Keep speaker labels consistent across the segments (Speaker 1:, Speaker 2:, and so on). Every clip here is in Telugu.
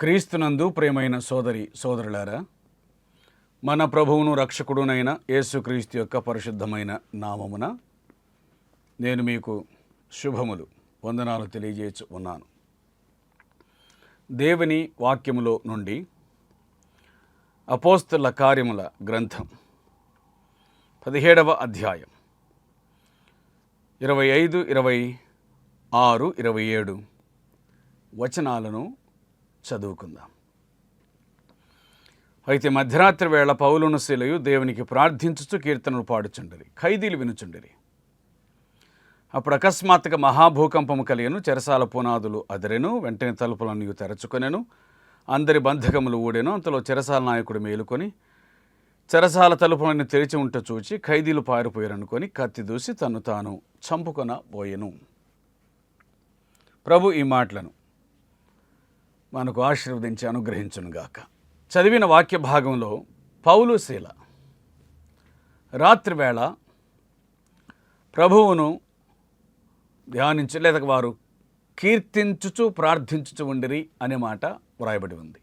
Speaker 1: క్రీస్తునందు ప్రేమైన సోదరి సోదరులారా మన ప్రభువును రక్షకుడునైన యేసుక్రీస్తు యొక్క పరిశుద్ధమైన నామమున నేను మీకు శుభములు వందనాలు తెలియజేయచ్చు ఉన్నాను. దేవుని వాక్యములో నుండి అపోస్తుల కార్యముల గ్రంథం పదిహేడవ అధ్యాయం ఇరవై ఐదు ఇరవై ఆరు ఇరవై ఏడు వచనాలను చదువుకుందాం. అయితే మధ్యరాత్రి వేళ పౌలును శిలయు దేవునికి ప్రార్థించుచు కీర్తనలు పాడుచుండరి ఖైదీలు వినుచుండరి. అప్పుడు అకస్మాత్తుగా మహాభూకంపము కలిగను చెరసాల పునాదులు అదిరెను వెంటనే తలుపులన్నీ తెరచుకొనెను అందరి బంధకములు ఊడెను అంతలో చెరసాల నాయకుడు మేలుకొని చెరసాల తలుపులన్నీ తెరిచి ఉంట చూచి ఖైదీలు పారిపోయారనుకొని కత్తి దూసి తను తాను చంపుకొన పోయెను ప్రభు ఈ మాటలను మనకు ఆశీర్వదించి అనుగ్రహించునుగాక. చదివిన వాక్య భాగంలో పౌలు శీల. రాత్రివేళ ప్రభువును ధ్యానించి లేదా వారు కీర్తించుచు ప్రార్థించుచు ఉండిరి అనే మాట వ్రాయబడి ఉంది.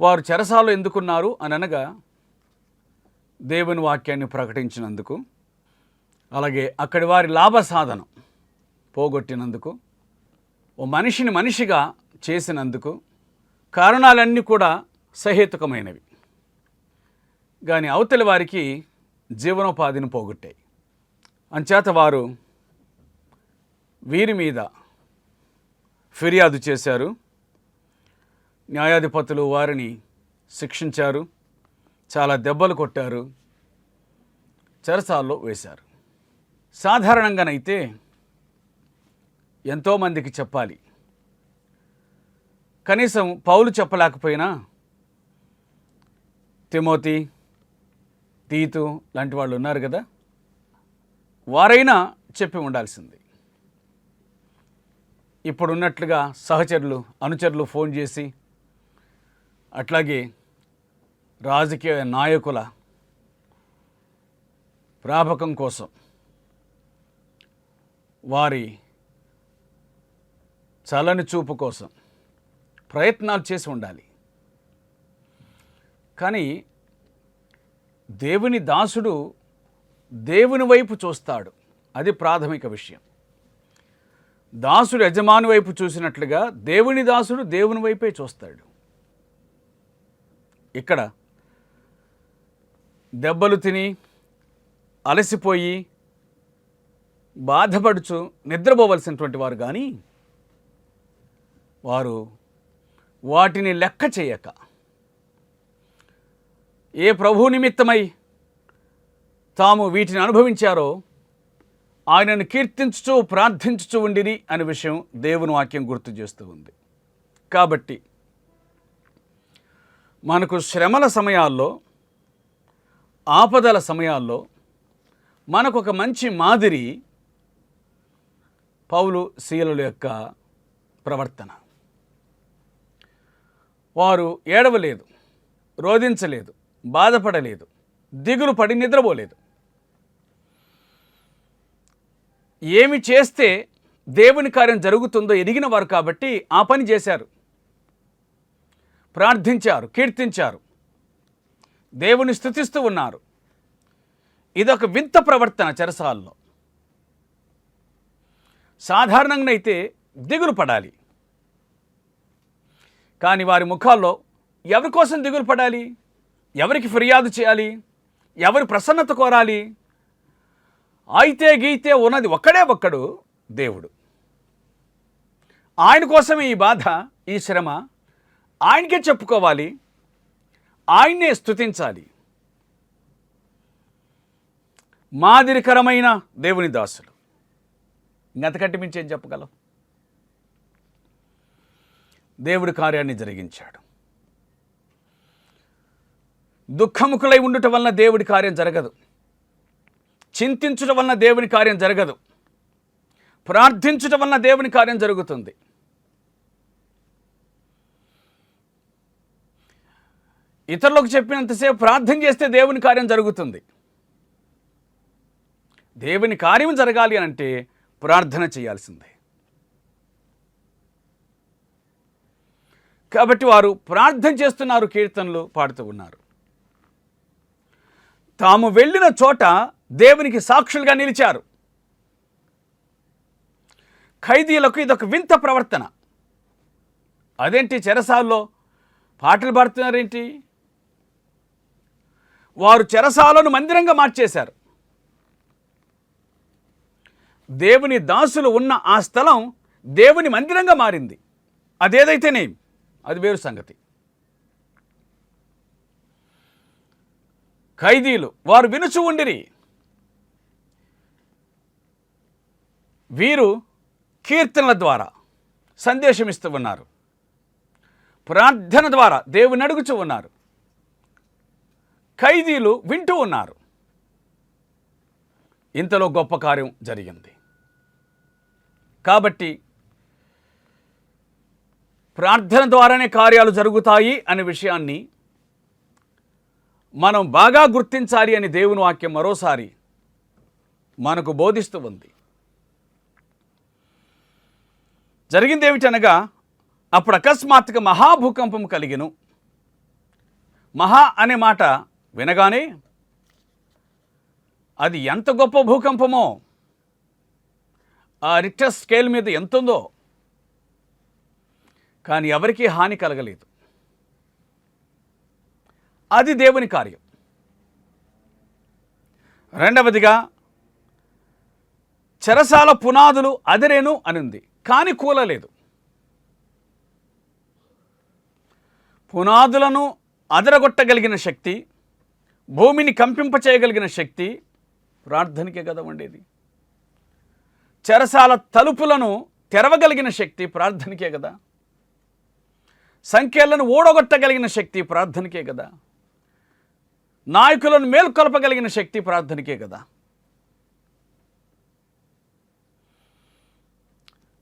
Speaker 1: వారు చెరసాలు ఎందుకున్నారు అని అనగా దేవుని వాక్యాన్ని ప్రకటించినందుకు అలాగే అక్కడి వారి లాభ సాధనం పోగొట్టినందుకు ఓ మనిషిని మనిషిగా చేసినందుకు కారణాలన్నీ కూడా సహేతుకమైనవి. కానీ అవతలి వారికి జీవనోపాధిని పోగొట్టాయి. అంచేత వారు వీరి మీద ఫిర్యాదు చేశారు. న్యాయాధిపతులు వారిని శిక్షించారు. చాలా దెబ్బలు కొట్టారు. చెరసాల్లో వేశారు. సాధారణంగానైతే ఎంతోమందికి చెప్పాలి. కనీసం పౌలు చెప్పలేకపోయినా తిమోతి తీతు లాంటి వాళ్ళు ఉన్నారు కదా వారైనా చెప్పి ఉండాల్సింది. ఇప్పుడున్నట్లుగా సహచరులు అనుచరులు ఫోన్ చేసి అట్లాగే రాజకీయ నాయకుల ప్రాపకం కోసం వారి చలని చూపు కోసం ప్రయత్నాలు చేసి ఉండాలి. కానీ దేవుని దాసుడు దేవుని వైపు చూస్తాడు. అది ప్రాథమిక విషయం. దాసుడు యజమాని వైపు చూసినట్లుగా దేవుని దాసుడు దేవుని వైపే చూస్తాడు. ఇక్కడ దెబ్బలు తిని అలసిపోయి బాధపడుచు నిద్రపోవలసినటువంటి వారు కానీ వారు వాటిని లెక్క చేయక. ఏ ప్రభు నిమిత్తమై తాము వీటిని అనుభవించారో ఆయనను కీర్తించుచు ప్రార్థించుచు ఉండిరి అనే విషయం దేవుని వాక్యం గుర్తు చేస్తూ ఉంది. కాబట్టి మనకు శ్రమల సమయాల్లో ఆపదల సమయాల్లో మనకు ఒక మంచి మాదిరి పౌలు శీలుల యొక్క ప్రవర్తన. వారు ఏడవలేదు రోధించలేదు బాధపడలేదు దిగులు పడి నిద్రపోలేదు. ఏమి చేస్తే దేవుని కార్యం జరుగుతుందో ఎరిగిన వారు కాబట్టి ఆ పని చేశారు. ప్రార్థించారు కీర్తించారు. దేవుని స్థుతిస్తూ ఉన్నారు. ఇదొక వింత ప్రవర్తన చెరసాల్లో. సాధారణంగా అయితే దిగులు పడాలి. కానీ వారి ముఖాల్లో ఎవరి కోసం దిగులు పడాలి? ఎవరికి ఫిర్యాదు చేయాలి? ఎవరి ప్రసన్నత కోరాలి? అయితే గీతే ఉన్నది ఒక్కడే ఒక్కడు దేవుడు. ఆయన కోసమే ఈ బాధ ఈ శ్రమ ఆయనకే చెప్పుకోవాలి. ఆయన్నే స్తుతించాలి. మాదిరికరమైన దేవుని దాసులు. ఇంకంతకంటే మించి ఏం చెప్పగలం? దేవుడి కార్యాన్ని జరిగించాడు. దుఃఖముఖులై ఉండటం వలన దేవుడి కార్యం జరగదు. చింతించడం వలన దేవుని కార్యం జరగదు. ప్రార్థించడం వలన దేవుని కార్యం జరుగుతుంది. ఇతరులకు చెప్పినంతసేపు ప్రార్థన చేస్తే దేవుని కార్యం జరుగుతుంది. దేవుని కార్యం జరగాలి అంటే ప్రార్థన చేయాల్సిందే. కాబట్టి వారు ప్రార్థన చేస్తున్నారు కీర్తనలు పాడుతూ ఉన్నారు. తాము వెళ్ళిన చోట దేవునికి సాక్షులుగా నిలిచారు. ఖైదీలకు ఇదొక వింత ప్రవర్తన. అదేంటి చెరసాల్లో పాటలు పాడుతున్నారేంటి? వారు చెరసాలను మందిరంగా మార్చేశారు. దేవుని దాసులు ఉన్న ఆ స్థలం దేవుని మందిరంగా మారింది. అదేదైతేనేమి అది వేరు సంగతి. ఖైదీలు వారు వినుచు ఉండిరి. వీరు కీర్తనల ద్వారా సందేశం ఇస్తూ ఉన్నారు. ప్రార్థన ద్వారా దేవుని అడుగుచూ ఉన్నారు. ఖైదీలు వింటూ ఉన్నారు. ఇంతలో గొప్ప కార్యం జరిగింది. కాబట్టి ప్రార్థన ద్వారానే కార్యాలు జరుగుతాయి అనే విషయాన్ని మనం బాగా గుర్తించాలి అని దేవుని వాక్యం మరోసారి మనకు బోధిస్తూ ఉంది. జరిగింది ఏమిటనగా అప్పుడు అకస్మాత్తుగా మహాభూకంపం కలిగిను. మహా అనే మాట వినగానే అది ఎంత గొప్ప భూకంపమో ఆ రిక్టర్ స్కేల్ మీద ఎంతుందో కానీ ఎవరికీ హాని కలగలేదు. అది దేవుని కార్యం. రెండవదిగా చెరసాల పునాదులు అదిరేను అనింది కానీ కూలలేదు. పునాదులను అదరగొట్టగలిగిన శక్తి భూమిని కంపింపచేయగలిగిన శక్తి ప్రార్థనకే కదా ఉండేది. చెరసాల తలుపులను తెరవగలిగిన శక్తి ప్రార్థనకే కదా. సంఖ్యలను ఓడగొట్టగలిగిన శక్తి ప్రార్థనకే కదా. నాయకులను మేల్కొల్పగలిగిన శక్తి ప్రార్థనకే కదా.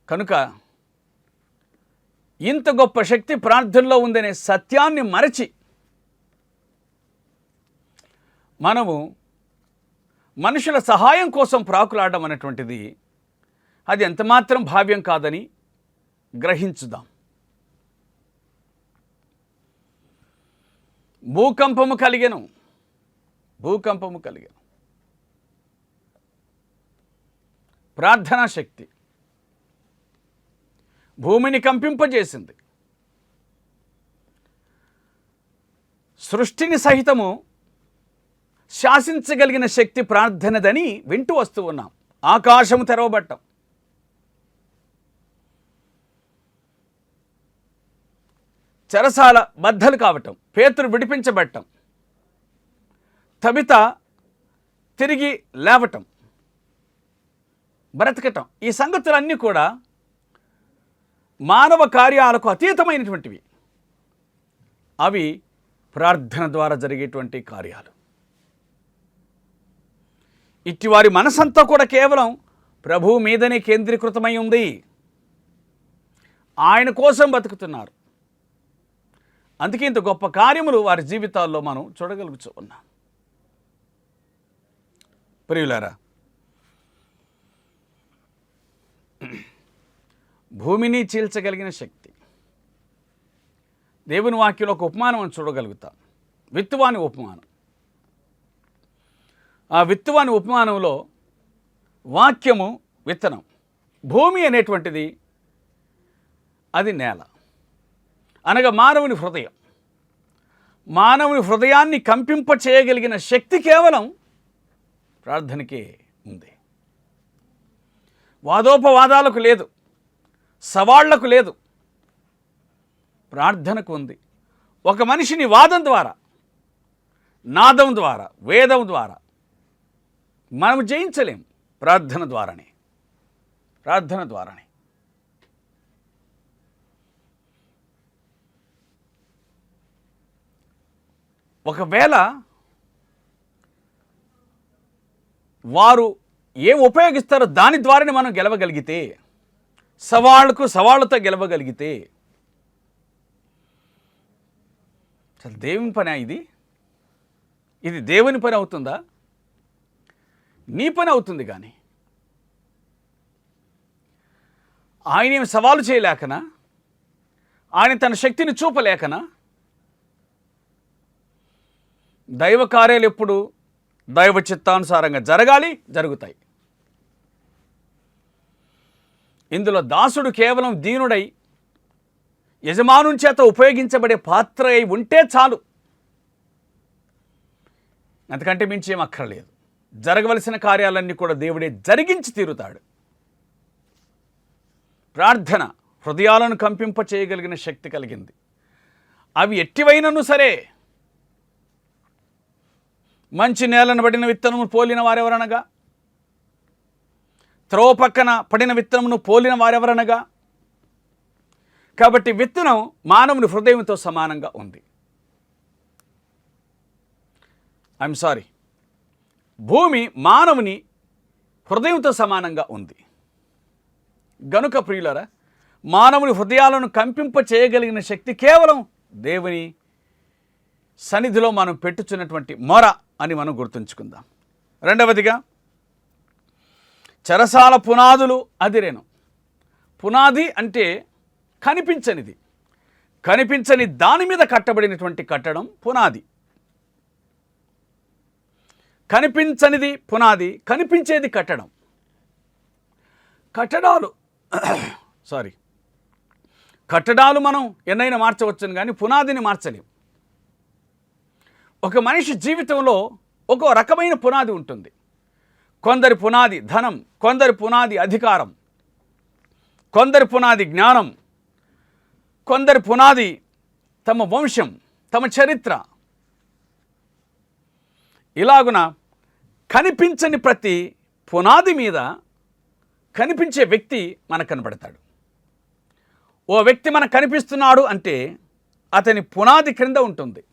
Speaker 1: కనుక ఇంత గొప్ప శక్తి ప్రార్థనలో ఉందనే సత్యాన్ని మరచి మనము మనుషుల సహాయం కోసం ప్రాకులాడడం అనేటువంటిది అది ఎంతమాత్రం భావ్యం కాదని గ్రహించుదాం. భూకంపము కలిగెను. భూకంపము కలిగెను. ప్రార్థనా శక్తి. భూమిని కంపింపజేసింది. సృష్టిని సహితము శాసించగలిగిన శక్తి ప్రార్థనదని వింటూ వస్తూ ఉన్నాం. ఆకాశము తెరవబట్టం చెరసాల బద్దలు కావటం పేతురు విడిపించబట్టం తబిత తిరిగి లేవటం బ్రతకటం ఈ సంగతులన్నీ కూడా మానవ కార్యాలకు అతీతమైనటువంటివి. అవి ప్రార్థన ద్వారా జరిగేటువంటి కార్యాలు. ఇట్టివారి మనసంతా కూడా కేవలం ప్రభువు మీదనే కేంద్రీకృతమై ఉంది. ఆయన కోసం బతుకుతున్నారు. అందుకే ఇంత గొప్ప కార్యములు వారి జీవితాల్లో మనం చూడగలుగుతూ ఉన్నాం ప్రియులారా భూమిని చీల్చగలిగిన శక్తి దేవుని వాక్యంలో ఒక ఉపమానం అని చూడగలుగుతాం. విత్తువాని ఉపమానం. ఆ విత్తువాని ఉపమానంలో వాక్యము విత్తనం. భూమి అనేటువంటిది అది నేల. అనగా మానవుని హృదయం. మానవుని హృదయాన్ని కంపింప చేయగలిగిన శక్తి కేవలం ప్రార్థనకే ఉంది. వాదోపవాదాలకు లేదు. సవాళ్ళకు లేదు. ప్రార్థనకు ఉంది. ఒక మనిషిని వాదం ద్వారా నాదం ద్వారా వేదం ద్వారా మనం జయించలేం ప్రార్థన ద్వారానే. ప్రార్థన ద్వారానే. ఒకవేళ వారు ఏం ఉపయోగిస్తారో దాని ద్వారానే మనం గెలవగలిగితే సవాళ్ళకు సవాళ్ళతో గెలవగలిగితే అసలు దేవుని పని ఇది? ఇది దేవుని పని అవుతుందా? నీ పని అవుతుంది కానీ. ఆయన ఏమి సవాలు చేయలేకనా? ఆయన తన శక్తిని చూపలేకనా? దైవ కార్యాలు ఎప్పుడు దైవ చిత్తానుసారంగా జరగాలి జరుగుతాయి. ఇందులో దాసుడు కేవలం దీనుడై యజమానుని చేత ఉపయోగించబడే పాత్ర అయి ఉంటే చాలు. అంతకంటే మించి ఏం అక్కర్లేదు. జరగవలసిన కార్యాలన్నీ కూడా దేవుడే జరిగించి తీరుతాడు. ప్రార్థన హృదయాలను కంపింప చేయగలిగిన శక్తి కలిగింది. అవి ఎట్టివైనను సరే మంచి నేలను పడిన విత్తనము పోలిన వారెవరనగా? త్రోవ పక్కన పడిన విత్తనమును పోలిన వారెవరనగా? కాబట్టి విత్తనం మానవుని హృదయంతో సమానంగా ఉంది. ఐఎమ్ సారీ భూమి మానవుని హృదయంతో సమానంగా ఉంది. గనుక ప్రియులరా మానవుని హృదయాలను కంపింప చేయగలిగిన శక్తి కేవలం దేవుని సన్నిధిలో మనం పెట్టుచున్నటువంటి మొర. అని మనం గుర్తుంచుకుందాం. రెండవదిగా చెరసాల పునాదులు అదిరేను. పునాది అంటే కనిపించనిది. కనిపించని దాని మీద కట్టబడినటువంటి కట్టడం పునాది. కనిపించనిది పునాది కనిపించేది కట్టడం. కట్టడాలు సారీ. కట్టడాలు మనం ఎన్నైనా మార్చవచ్చును కానీ పునాదిని మార్చలేం. ఒక మనిషి జీవితంలో ఒక రకమైన పునాది ఉంటుంది. కొందరి పునాది ధనం కొందరి పునాది అధికారం కొందరి పునాది జ్ఞానం కొందరి పునాది తమ వంశం తమ చరిత్ర. ఇలాగున కనిపించని ప్రతి పునాది మీద కనిపించే వ్యక్తి మనకు కనబడతాడు. ఓ వ్యక్తి మనకు కనిపిస్తున్నాడు అంటే అతని పునాది క్రింద ఉంటుంది.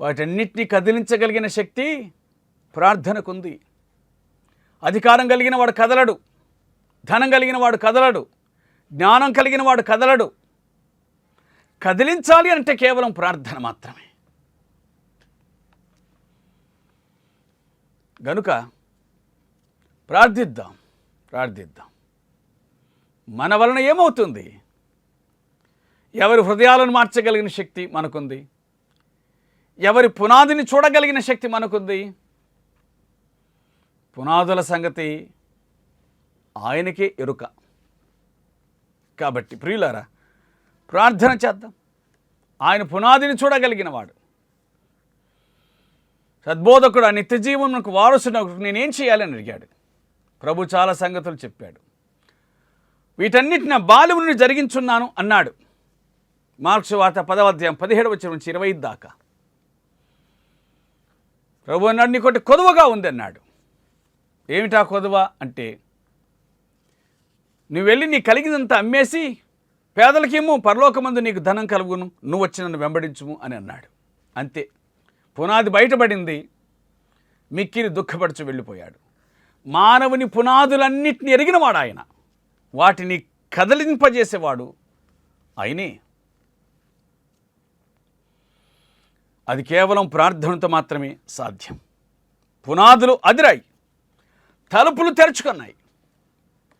Speaker 1: వాటన్నిటినీ కదిలించగలిగిన శక్తి ప్రార్థనకుంది. అధికారం కలిగిన వాడు కదలడు. ధనం కలిగిన వాడు కదలడు. జ్ఞానం కలిగిన వాడు కదలడు. కదిలించాలి అంటే కేవలం ప్రార్థన మాత్రమే. గనుక ప్రార్థిద్దాం ప్రార్థిద్దాం. మన వలన ఏమవుతుంది? ఎవరి హృదయాలను మార్చగలిగిన శక్తి మనకుంది? ఎవరి పునాదిని చూడగలిగిన శక్తి మనకుంది. పునాదుల సంగతి ఆయనకే ఎరుక. కాబట్టి ప్రియులారా ప్రార్థన చేద్దాం. ఆయన పునాదిని చూడగలిగిన వాడు సద్బోధకుడు ఆ నిత్యజీవనకు వారసునకు నేనేం చేయాలని అడిగాడు. ప్రభు చాలా సంగతులు చెప్పాడు. వీటన్నిటిని నా బాలువుని జరిగించున్నాను అన్నాడు. మార్క్స్ వార్త పదవ అధ్యాయం పదిహేడు వచ్చి నుంచి ఇరవై దాకా. ప్రభు అన్నాడు నీకొకటి కొదువగా ఉందన్నాడు. ఏమిటా కొదువ అంటే నువ్వు వెళ్ళి నీ కలిగినంత అమ్మేసి పేదలకేమో పరలోకమందు నీకు ధనం కలుగును నువ్వు వచ్చి నన్ను వెంబడించుము అని అన్నాడు. అంతే. పునాది బయటపడింది మిక్కిని దుఃఖపడుచు వెళ్ళిపోయాడు. మానవుని పునాదులన్నిటిని ఎరిగినవాడు ఆయన. వాటిని కదలింపజేసేవాడు ఆయనే. అది కేవలం ప్రార్థనతో మాత్రమే సాధ్యం. పునాదులు అదిరాయి. తలుపులు తెరుచుకున్నాయి.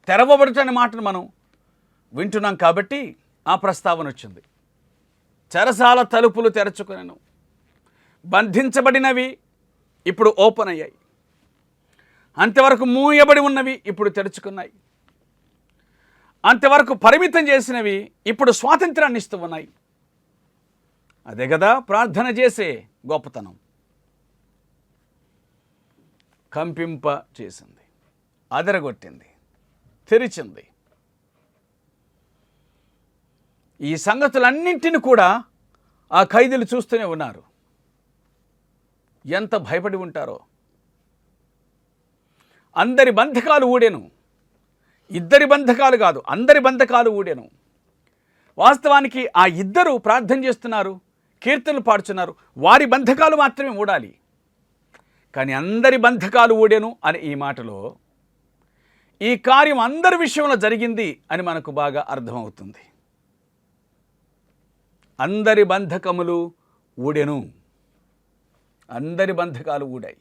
Speaker 1: తెరవబడుతున్న మాటను మనం వింటున్నాం కాబట్టి ఆ ప్రస్తావన వచ్చింది. చెరసాల తలుపులు తెరచుకున్నాను బంధించబడినవి ఇప్పుడు ఓపెన్ అయ్యాయి. అంతవరకు మూయబడి ఉన్నవి ఇప్పుడు తెరుచుకున్నాయి. అంతవరకు పరిమితం చేసినవి ఇప్పుడు స్వాతంత్రాన్ని ఇస్తూ ఉన్నాయి. అదే కదా ప్రార్థన చేసే గొప్పతనం. కంపింప చేసింది అదరగొట్టింది తెరిచింది. ఈ సంగతులన్నింటిని కూడా ఆ ఖైదీలు చూస్తూనే ఉన్నారు. ఎంత భయపడి ఉంటారో. అందరి బంధకాలు ఊడెను. ఇద్దరి బంధకాలు కాదు అందరి బంధకాలు ఊడెను. వాస్తవానికి ఆ ఇద్దరు ప్రార్థన చేస్తున్నారు. కీర్తనలు పాడుచున్నారు. వారి బంధకాలు మాత్రమే ఊడాలి. కానీ అందరి బంధకాలు ఊడెను అని ఈ మాటలో ఈ కార్యం అందరి విషయంలో జరిగింది అని మనకు బాగా అర్థమవుతుంది. అందరి బంధకములు ఊడెను. అందరి బంధకాలు ఊడాయి.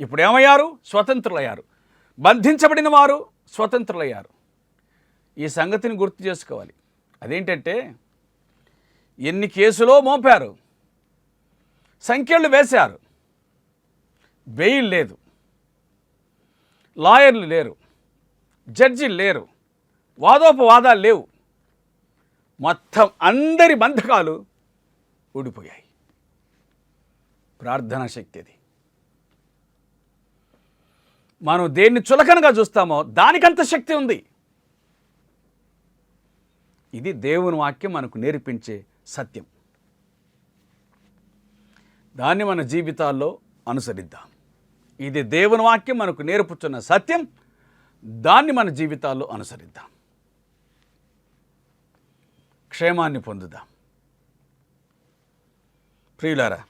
Speaker 1: ఇప్పుడు ఏమయ్యారు స్వతంత్రులయ్యారు. బంధించబడిన వారు స్వతంత్రులయ్యారు. ఈ సంగతిని గుర్తు చేసుకోవాలి. అదేంటంటే ఎన్ని కేసులో మోపారు? సంఖ్యలు వేశారు. బెయిల్ లేదు. లాయర్లు లేరు. జడ్జిలు లేరు. వాదోపవాదాలు లేవు. మొత్తం అందరి బంధకాలు ఊడిపోయాయి. ప్రార్థనా శక్తి అది. మనం దేన్ని చులకనగా చూస్తామో దానికంత శక్తి ఉంది. ఇది దేవుని వాక్యం మనకు నేర్పించే సత్యం. దాన్ని మన జీవితాల్లో అనుసరిద్దాం. ఇది దేవుని వాక్యం మనకు నేర్పుతున్న సత్యం. దాన్ని మన జీవితాల్లో అనుసరిద్దాం. క్షేమాన్ని పొందుదాం. ప్రియులారా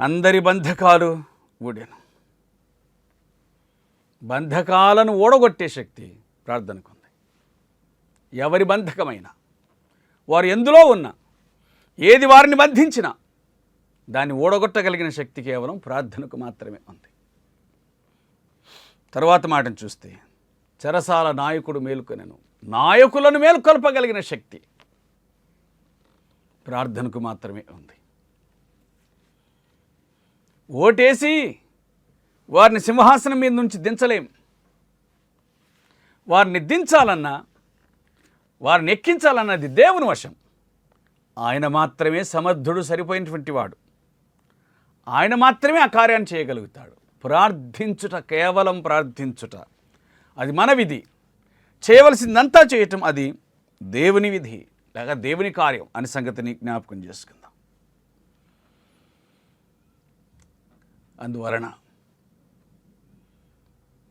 Speaker 1: అందరి బంధకాలు ఊడాను. బంధకాలను ఓడగొట్టే శక్తి ప్రార్థనకుంది ఎవరి బంధకమైనా వారు ఎందులో ఉన్నా ఏది వారిని బంధించినా దాన్ని ఓడగొట్టగలిగిన శక్తి కేవలం ప్రార్థనకు మాత్రమే ఉంది. తర్వాత మాటను చూస్తే చెరసాల నాయకుడు మేలుకొనను నాయకులను మేలుకొల్పగలిగిన శక్తి ప్రార్థనకు మాత్రమే ఉంది. ఓటేసి వారిని సింహాసనం మీద నుంచి దించలేం. వారిని దించాలన్నా వారిని ఎక్కించాలన్నది దేవుని వశం. ఆయన మాత్రమే సమర్థుడు సరిపోయినటువంటి వాడు. ఆయన మాత్రమే ఆ కార్యాన్ని చేయగలుగుతాడు. ప్రార్థించుట కేవలం ప్రార్థించుట. అది మన విధి. చేయవలసిందంతా చేయటం అది దేవుని విధి. లేక దేవుని కార్యం అనే సంగతిని జ్ఞాపకం చేసుకుందాం. అందువలన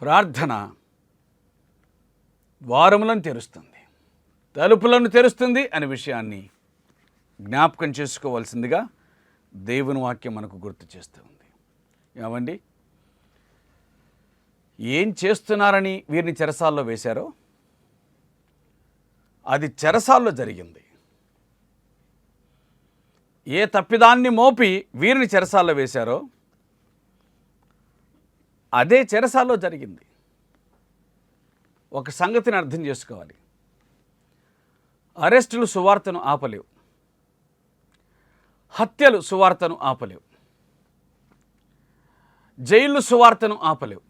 Speaker 1: ప్రార్థన ద్వారములను తెరుస్తుంది. తలుపులను తెరుస్తుంది అనే విషయాన్ని జ్ఞాపకం చేసుకోవాల్సిందిగా దేవుని వాక్యం మనకు గుర్తు చేస్తూ ఉంది. ఏమండి? ఏం చేస్తున్నారని వీరిని చెరసాల్లో వేశారో? అది చెరసాల్లో జరిగింది. ఏ తప్పిదాన్ని మోపి వీరిని చెరసాల్లో వేశారో? అదే చెరసాల్లో జరిగింది. ఒక సంగతిని అర్థం చేసుకోవాలి. అరెస్టులు సువార్తను ఆపలేవు. హత్యలు సువార్తను ఆపలేవు. జైళ్ళు సువార్తను ఆపలేవు.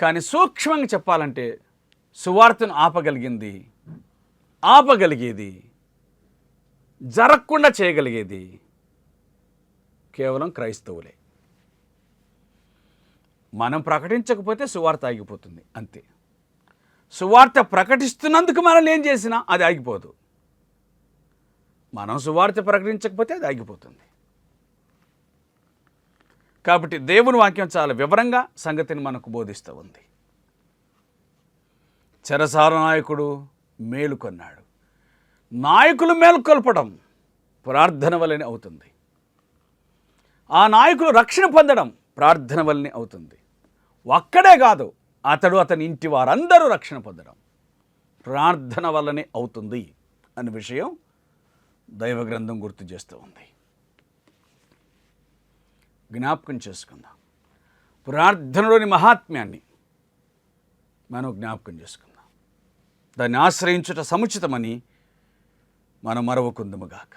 Speaker 1: కానీ సూక్ష్మంగా చెప్పాలంటే సువార్తను ఆపగలిగింది ఆపగలిగేది జరగకుండా చేయగలిగేది కేవలం క్రైస్తవులే. మనం ప్రకటించకపోతే సువార్త ఆగిపోతుంది అంతే. సువార్త ప్రకటిస్తున్నందుకు మనల్ని ఏం చేసినా అది ఆగిపోదు. మనం సువార్త ప్రకటించకపోతే అది ఆగిపోతుంది. కాబట్టి దేవుని వాక్యం చాలా వివరంగా సంగతిని మనకు బోధిస్తూ ఉంది. చెరసార నాయకుడు మేలుకొన్నాడు నాయకులు మేలుకొల్పడం ప్రార్థన వల్లనే అవుతుంది. ఆ నాయకులు రక్షణ పొందడం ప్రార్థన వల్లనే అవుతుంది. ఒక్కడే కాదు అతడు అతని ఇంటి వారందరూ రక్షణ పొందడం. ప్రార్థన వల్లనే అవుతుంది అనే విషయం దైవ గ్రంథం గుర్తు చేస్తూ ఉంది. జ్ఞాపకం చేసుకుందాం. ప్రార్థనలోని మహాత్మ్యాన్ని మనం జ్ఞాపకం చేసుకుందాం. దాన్ని ఆశ్రయించుట సముచితమని మనం మరవకుందముగాక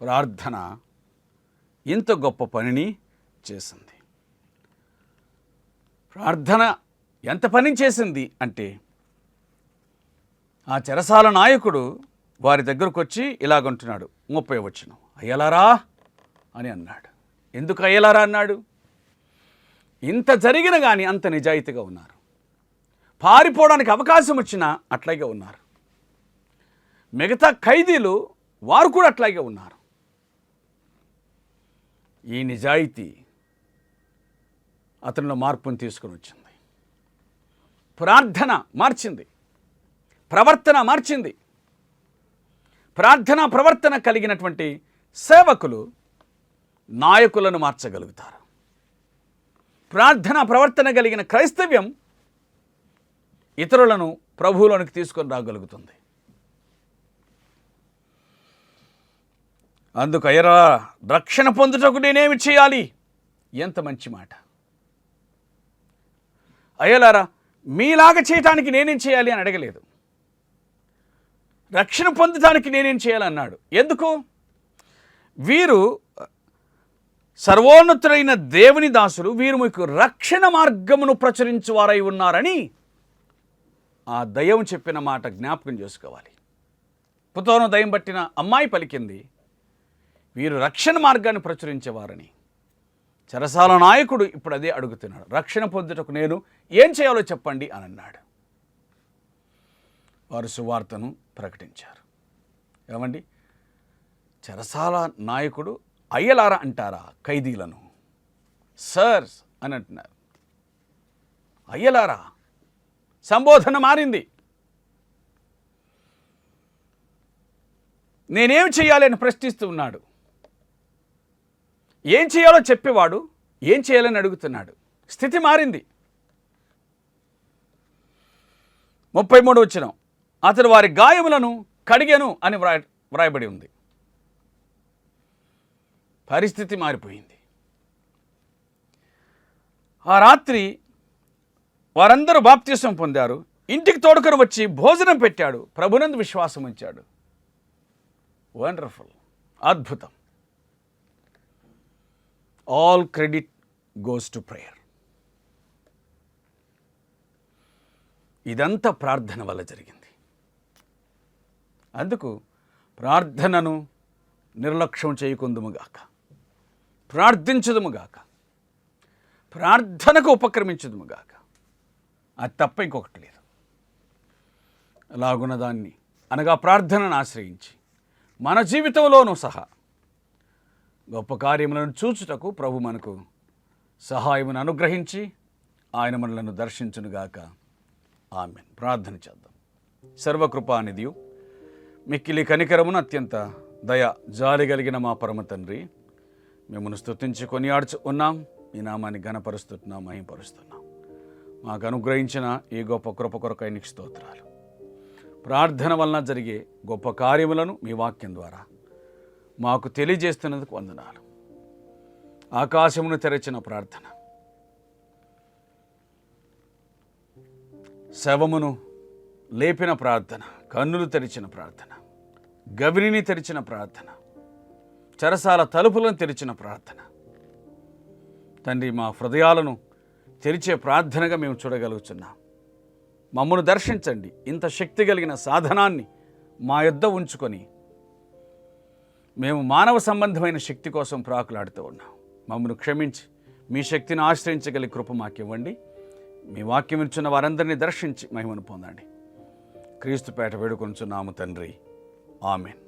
Speaker 1: ప్రార్థన ఇంత గొప్ప పనిని చేసింది. ప్రార్థన ఎంత పని చేసింది అంటే ఆ చెరసాల నాయకుడు వారి దగ్గరకు వచ్చి ఇలాగంటున్నాడు ముప్పై వచ్చిన అయ్యలారా అని అన్నాడు. ఎందుకు అయ్యలారా అన్నాడు? ఇంత జరిగిన కానీ అంత నిజాయితీగా ఉన్నారు. పారిపోవడానికి అవకాశం వచ్చినా అట్లాగే ఉన్నారు. మిగతా ఖైదీలు వారు కూడా అట్లాగే ఉన్నారు. ఈ నిజాయితీ అతనిలో మార్పును తీసుకొని వచ్చింది. ప్రార్థన మార్చింది. ప్రవర్తన మార్చింది. ప్రార్థన ప్రవర్తన కలిగినటువంటి సేవకులు నాయకులను మార్చగలుగుతారు. ప్రార్థన ప్రవర్తన కలిగిన క్రైస్తవ్యం ఇతరులను ప్రభువులోనికి తీసుకొని రాగలుగుతుంది. అందుకు అయ్యరా రక్షణ పొందుటకు నేనేమి చేయాలి? ఎంత మంచి మాట. అయ్యలారా మీలాగా చేయటానికి నేనేం చేయాలి అని అడగలేదు. రక్షణ పొందటానికి నేనేం చేయాలన్నాడు ఎందుకు? వీరు సర్వోన్నతులైన దేవుని దాసులు వీరు మీకు రక్షణ మార్గమును ప్రచురించువారై ఉన్నారని ఆ దయం చెప్పిన మాట జ్ఞాపకం చేసుకోవాలి. పుతోను దయం పట్టిన అమ్మాయి పలికింది వీరు రక్షణ మార్గాన్ని ప్రచురించేవారని. చెరసాల నాయకుడు ఇప్పుడు అదే అడుగుతున్నాడు. రక్షణ పొందుటకు నేను ఏం చేయాలో చెప్పండి అని అన్నాడు. వారు సువార్తను ప్రకటించారు. ఏమండి? చెరసాల నాయకుడు అయ్యలారా అంటారా ఖైదీలను? సర్స్ అని అంటున్నారు. అయ్యలారా సంబోధన మారింది. నేనేం చేయాలి అని ప్రశ్నిస్తూ ఉన్నాడు. ఏం చేయాలో చెప్పేవాడు ఏం చేయాలని అడుగుతున్నాడు. స్థితి మారింది. ముప్పై మూడు వచ్చిన అతడు వారి గాయములను కడిగాను అని వ్రాయ వ్రాయబడి ఉంది. పరిస్థితి మారిపోయింది. ఆ రాత్రి వారందరూ బాప్తీసం పొందారు. ఇంటికి తోడుకొని వచ్చి భోజనం పెట్టాడు. ప్రభునందు విశ్వాసం ఉంచాడు వండర్ఫుల్. అద్భుతం. All credit goes to prayer ఇదంతా ప్రార్థన వల్ల జరిగింది. అందుకు ప్రార్థనను నిర్లక్ష్యం చేయకుందుముగాక. ప్రార్థించదుముగాక. ప్రార్థనకు ఉపక్రమించదుముగాక. అది తప్ప ఇంకొకటి లేదు. అలాగున్న దాన్ని అనగా ప్రార్థనను ఆశ్రయించి మన జీవితంలోనూ సహా గొప్ప కార్యములను చూచుటకు ప్రభు మనకు సహాయమును అనుగ్రహించి ఆయన మనలను దర్శించునుగాక. ఆమె ప్రార్థన చేద్దాం. సర్వకృపానిధియు మిక్కిలి కనికరమును అత్యంత దయ జాలి కలిగిన మా పరమ తండ్రి మిమ్మల్ని స్తుతించి కొనియాడుచు ఉన్నాం. ఈ నామాన్ని ఘనపరుస్తున్నాం మహింపరుస్తున్నాం. మాకు అనుగ్రహించిన ఈ గొప్ప కృప కొరకై నీకు స్తోత్రాలు. ప్రార్థన వలన జరిగే గొప్ప కార్యములను మీ వాక్యం ద్వారా మాకు తెలియజేస్తున్నందుకు వందనాలు. ఆకాశమును తెరచిన ప్రార్థన. శవమును లేపిన ప్రార్థన కన్నులు తెరిచిన ప్రార్థన గవినిని తెరిచిన ప్రార్థన చెరసాల తలుపులను తెరిచిన ప్రార్థన. తండ్రి మా హృదయాలను తెరిచే ప్రార్థనగా మేము చూడగలుగుతున్నాం మమ్మను దర్శించండి. ఇంత శక్తి కలిగిన సాధనాన్ని మా యొద్ద ఉంచుకొని మేము మానవ సంబంధమైన శక్తి కోసం ప్రాకులాడుతూ ఉన్నాం. మమ్మల్ని క్షమించి మీ శక్తిని ఆశ్రయించగలి కృప మాకివ్వండి. మీ వాక్యం ఇచ్చిన వారందరినీ దర్శించి మహిమను పొందండి. క్రీస్తుపేట వేడుకొంచున్నాము తండ్రి. ఆమెన్.